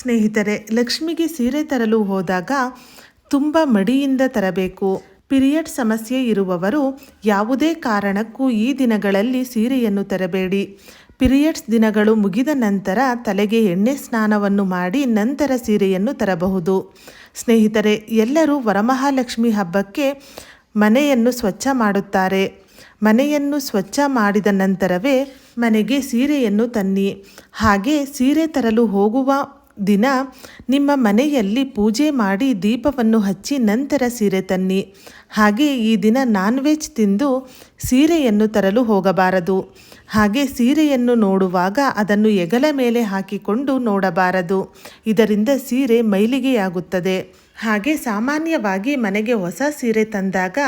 ಸ್ನೇಹಿತರೆ, ಲಕ್ಷ್ಮಿಗೆ ಸೀರೆ ತರಲು ಹೋದಾಗ ತುಂಬ ಮಡಿಯಿಂದ ತರಬೇಕು. ಪಿರಿಯಡ್ ಸಮಸ್ಯೆ ಇರುವವರು ಯಾವುದೇ ಕಾರಣಕ್ಕೂ ಈ ದಿನಗಳಲ್ಲಿ ಸೀರೆಯನ್ನು ತರಬೇಡಿ. ಪಿರಿಯಡ್ಸ್ ದಿನಗಳು ಮುಗಿದ ನಂತರ ತಲೆಗೆ ಎಣ್ಣೆ ಸ್ನಾನವನ್ನು ಮಾಡಿ ನಂತರ ಸೀರೆಯನ್ನು ತರಬಹುದು. ಸ್ನೇಹಿತರೆ, ಎಲ್ಲರೂ ವರಮಹಾಲಕ್ಷ್ಮಿ ಹಬ್ಬಕ್ಕೆ ಮನೆಯನ್ನು ಸ್ವಚ್ಛ ಮಾಡುತ್ತಾರೆ. ಮನೆಯನ್ನು ಸ್ವಚ್ಛ ಮಾಡಿದ ನಂತರವೇ ಮನೆಗೆ ಸೀರೆಯನ್ನು ತನ್ನಿ. ಹಾಗೆ ಸೀರೆ ತರಲು ಹೋಗುವ ದಿನ ನಿಮ್ಮ ಮನೆಯಲ್ಲಿ ಪೂಜೆ ಮಾಡಿ ದೀಪವನ್ನು ಹಚ್ಚಿ ನಂತರ ಸೀರೆ ತನ್ನಿ. ಹಾಗೆ ಈ ದಿನ ನಾನ್ ವೆಜ್ ತಿಂದು ಸೀರೆಯನ್ನು ತರಲು ಹೋಗಬಾರದು. ಹಾಗೆ ಸೀರೆಯನ್ನು ನೋಡುವಾಗ ಅದನ್ನು ಎಗಲ ಮೇಲೆ ಹಾಕಿಕೊಂಡು ನೋಡಬಾರದು. ಇದರಿಂದ ಸೀರೆ ಮೈಲಿಗೆಯಾಗುತ್ತದೆ. ಹಾಗೆ ಸಾಮಾನ್ಯವಾಗಿ ಮನೆಗೆ ಹೊಸ ಸೀರೆ ತಂದಾಗ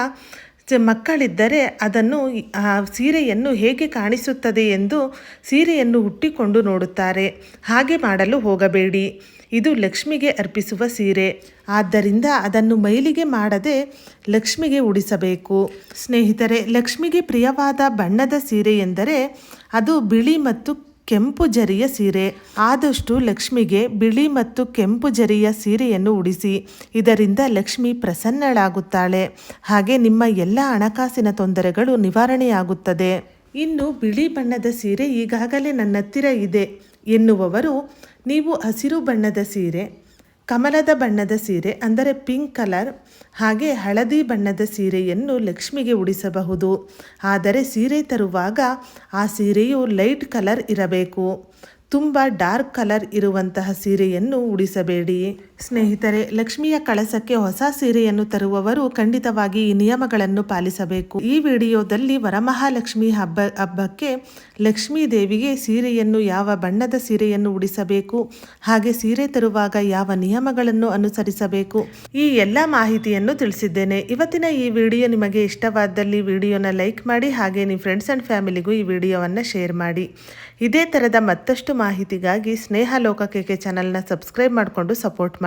ಮಕ್ಕಳಿದ್ದರೆ ಅದನ್ನು ಆ ಸೀರೆಯನ್ನು ಹೇಗೆ ಕಾಣಿಸುತ್ತದೆ ಎಂದು ಸೀರೆಯನ್ನು ಹುಟ್ಟಿಕೊಂಡು ನೋಡುತ್ತಾರೆ. ಹಾಗೆ ಮಾಡಲು ಹೋಗಬೇಡಿ. ಇದು ಲಕ್ಷ್ಮಿಗೆ ಅರ್ಪಿಸುವ ಸೀರೆ. ಆದ್ದರಿಂದ ಅದನ್ನು ಮೈಲಿಗೆ ಮಾಡದೆ ಲಕ್ಷ್ಮಿಗೆ ಉಡಿಸಬೇಕು. ಸ್ನೇಹಿತರೆ, ಲಕ್ಷ್ಮಿಗೆ ಪ್ರಿಯವಾದ ಬಣ್ಣದ ಸೀರೆ ಎಂದರೆ ಅದು ಬಿಳಿ ಮತ್ತು ಕೆಂಪು ಜರಿಯ ಸೀರೆ. ಆದಷ್ಟು ಲಕ್ಷ್ಮಿಗೆ ಬಿಳಿ ಮತ್ತು ಕೆಂಪು ಜರಿಯ ಸೀರೆಯನ್ನು ಉಡಿಸಿ. ಇದರಿಂದ ಲಕ್ಷ್ಮಿ ಪ್ರಸನ್ನಳಾಗುತ್ತಾಳೆ. ಹಾಗೆ ನಿಮ್ಮ ಎಲ್ಲ ಹಣಕಾಸಿನ ತೊಂದರೆಗಳು ನಿವಾರಣೆಯಾಗುತ್ತದೆ. ಇನ್ನು ಬಿಳಿ ಬಣ್ಣದ ಸೀರೆ ಈಗಾಗಲೇ ನನ್ನ ಹತ್ತಿರ ಇದೆ. ಎನ್ನುವವರು, ನೀವು ಹಸಿರು ಬಣ್ಣದ ಸೀರೆ ಕಮಲದ ಬಣ್ಣದ ಸೀರೆ, ಅಂದರೆ ಪಿಂಕ್ ಕಲರ್, ಹಾಗೆ ಹಳದಿ ಬಣ್ಣದ ಸೀರೆಯನ್ನು ಲಕ್ಷ್ಮಿಗೆ ಉಡಿಸಬಹುದು. ಆದರೆ ಸೀರೆ ತರುವಾಗ ಆ ಸೀರೆಯು ಲೈಟ್ ಕಲರ್ ಇರಬೇಕು. ತುಂಬ ಡಾರ್ಕ್ ಕಲರ್ ಇರುವಂತಹ ಸೀರೆಯನ್ನು ಉಡಿಸಬೇಡಿ. ಸ್ನೇಹಿತರೆ, ಲಕ್ಷ್ಮಿಯ ಕಳಸಕ್ಕೆ ಹೊಸ ಸೀರೆಯನ್ನು ತರುವವರು ಖಂಡಿತವಾಗಿ ಈ ನಿಯಮಗಳನ್ನು ಪಾಲಿಸಬೇಕು. ಈ ವಿಡಿಯೋದಲ್ಲಿ ವರಮಹಾಲಕ್ಷ್ಮಿ ಹಬ್ಬ, ಹಬ್ಬಕ್ಕೆ ಲಕ್ಷ್ಮೀ ದೇವಿಗೆ ಸೀರೆಯನ್ನು, ಯಾವ ಬಣ್ಣದ ಸೀರೆಯನ್ನು ಉಡಿಸಬೇಕು, ಹಾಗೆ ಸೀರೆ ತರುವಾಗ ಯಾವ ನಿಯಮಗಳನ್ನು ಅನುಸರಿಸಬೇಕು, ಈ ಎಲ್ಲ ಮಾಹಿತಿಯನ್ನು ತಿಳಿಸಿದ್ದೇನೆ. ಇವತ್ತಿನ ಈ ವಿಡಿಯೋ ನಿಮಗೆ ಇಷ್ಟವಾದಲ್ಲಿ ವಿಡಿಯೋನ ಲೈಕ್ ಮಾಡಿ, ಹಾಗೆ ನಿಮ್ಮ ಫ್ರೆಂಡ್ಸ್ ಆ್ಯಂಡ್ ಫ್ಯಾಮಿಲಿಗೂ ಈ ವಿಡಿಯೋವನ್ನು ಶೇರ್ ಮಾಡಿ. ಇದೇ ಥರದ ಮತ್ತಷ್ಟು ಮಾಹಿತಿಗಾಗಿ ಸ್ನೇಹ ಲೋಕಕ್ಕೆ ಚಾನಲ್ನ ಸಬ್ಸ್ಕ್ರೈಬ್ ಮಾಡಿಕೊಂಡು ಸಪೋರ್ಟ್